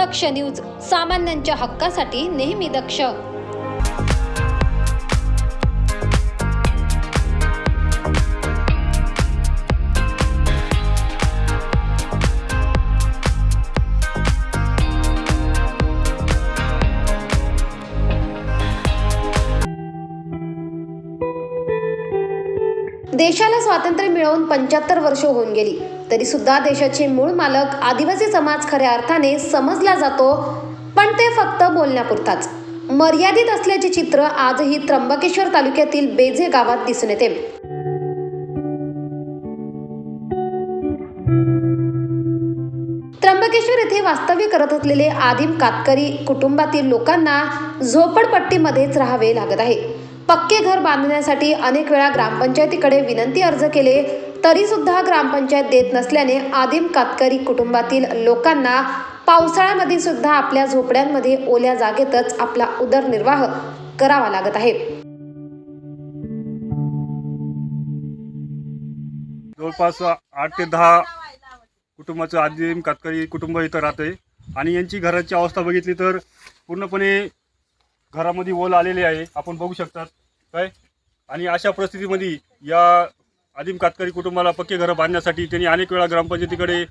दक्ष news सामान्यांच्या हक्कासाठी नेहमी दक्ष. देशाला स्वातंत्र्य मिळवून पंच्याहत्तर वर्ष होऊन गेली. तरी सुद्धा देशाचे मूळ मालक आदिवासी समाज खऱ्या अर्थाने समजला जातो पण ते फक्त बोलण्यापुरताच. मर्यादित असल्याचे चित्र आजही त्र्यंबकेश्वर तालुक्यातील बेझे गावात दिसून येते. त्र्यंबकेश्वर येथे वास्तव्य करत असलेले आदिम कातकरी कुटुंबातील लोकांना झोपडपट्टीमध्येच राहावे लागत आहे. पक्के घर बांधण्यासाठी अनेक वेळा ग्रामपंचायतीकडे विनंती अर्ज केले तरी सुद्धा ग्रामपंचायत देत नसल्याने आदिम कातकरी कुटुंबातील लोकांना पावसाळ्यामध्ये सुद्धा आपल्या झोपड्यांमध्ये ओल्या जागेतच आपला उदरनिर्वाह करावा लागत आहे. जवळपास आठ ते दहा कुटुंबाचं आदिम कातकरी कुटुंब इथं राहते आणि यांची घराची अवस्था बघितली तर पूर्णपणे घरामध्ये ओल आलेली आहे. आपण बघू शकतात. काय? आणि अशा परिस्थितीमध्ये या आदिम कातकरी कुटुंबाला पक्के घरं बांधण्यासाठी त्यांनी अनेक वेळा ग्रामपंचायतीकडे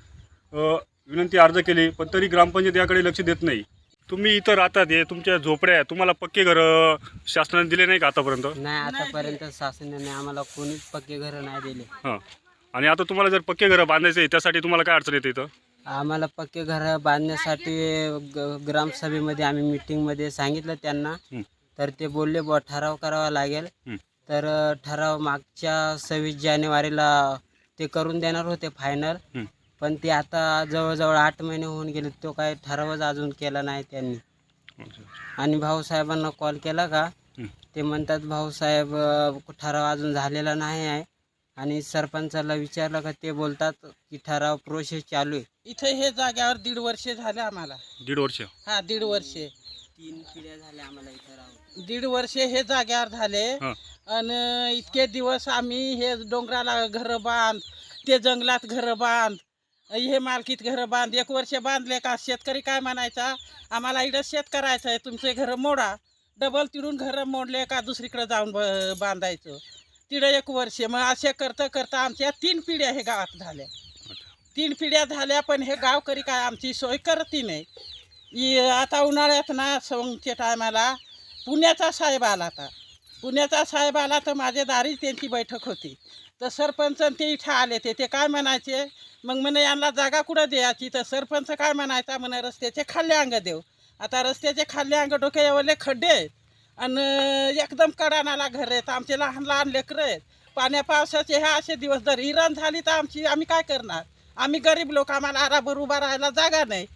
विनंती अर्ज केली पण तरी ग्रामपंचायत याकडे लक्ष देत नाही. तुम्ही इथं राहतात हे तुमच्या झोपड्या आहे तुम्हाला पक्के घरं शासनाने दिले नाही का आतापर्यंत? नाही आतापर्यंत शासनाने आम्हाला कोणीच पक्के घरं नाही दिले. हां. आणि आता तुम्हाला जर पक्के घरं बांधायचं आहे त्यासाठी तुम्हाला काय अडचण येते इथं? आम्हाला पक्के घरं बांधण्यासाठी ग- ग्रामसभेमध्ये आम्ही मीटिंगमध्ये सांगितलं त्यांना. हं. तर ते बोलले बुवा ठराव करावा लागेल. हं. तर ठराव मागच्या सव्वीस जानेवारीला ते करून देणार होते फायनल. पण ते आता जवळजवळ आठ महिने होऊन गेले तो काही ठरावच अजून केला नाही त्यांनी. आणि भाऊसाहेबांना कॉल केला का. ते म्हणतात भाऊसाहेब ठराव अजून झालेला नाही आहे. आणि सरपंचाला विचारलं का ते बोलतात की ठराव प्रोसेस चालू आहे. इथे हे जाग्यावर दीड वर्ष झाले आम्हाला. दीड वर्ष? हा दीड वर्ष. तीन पिढ्या झाल्या आम्हाला इथं राहून. दीड वर्ष हे जाग्यावर झाले. हां. आणि इतके दिवस आम्ही हे डोंगराला घरं बांध ते जंगलात घरं बांध हे मालकीत घरं बांध एक वर्ष बांधले का? शेतकरी काय म्हणायचा? आम्हाला इकडं शेत करायचं आहे तुमचे घरं मोडा. डबल तिडून घरं मोडले का दुसरीकडे जाऊन ब- बांधायचं? तिकडं एक वर्ष. मग असे करता करता आमच्या तीन पिढ्या हे गावात झाल्या. तीन पिढ्या झाल्या पण हे गावकरी काय आमची सोय करती नाही. इ- आता उन्हाळ्यात ना सवंगच्या टायमाला. पुण्याचा साहेब आला आता पुण्याचा साहेब आला तर माझ्या दारी त्यांची बैठक होती. तर सरपंच ते इथं आले ते ते काय म्हणायचे? मग म्हणे यांना जागा कुठं द्यायची? तर सरपंच काय म्हणायचा? म्हणे रस्त्याचे खाल्ले अंग देऊ आता रस्त्याचे खाल्ले अंग डोके एवढे खड्डे आहेत. आणि एकदम कडानाला घर आहेत. आमचे लहान लहान लेकरं आहेत. पाण्या पावसाचे हे असे दिवस जर इराण झाली तर आमची आम्ही काय करणार? आम्ही गरीब लोक आम्हाला आराबर उभा राहायला जागा नाही.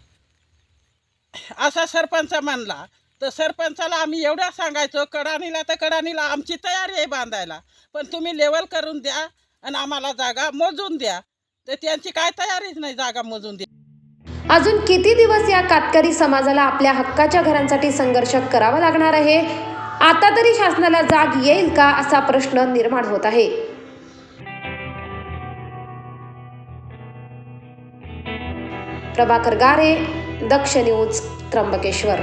असा सरपंच म्हणला तर सरपंचाला आम्ही एवढं सांगायचो कडानीला तर कडानीला आमची तयारी आहे बांधायला पण तुम्ही लेवल करून द्या आणि आम्हाला जागा मोजून द्या. तर त्यांची काय तयारीच नाही जागा मोजून द्या. अजून किती दिवस या कातकरी समाजाला आपल्या हक्काच्या घरांसाठी संघर्ष करावा लागणार आहे? आता तरी शासनाला जाग येईल का असा प्रश्न निर्माण होत आहे. प्रभाकर गारे दक्ष न्यूज त्र्यंबकेश्वर.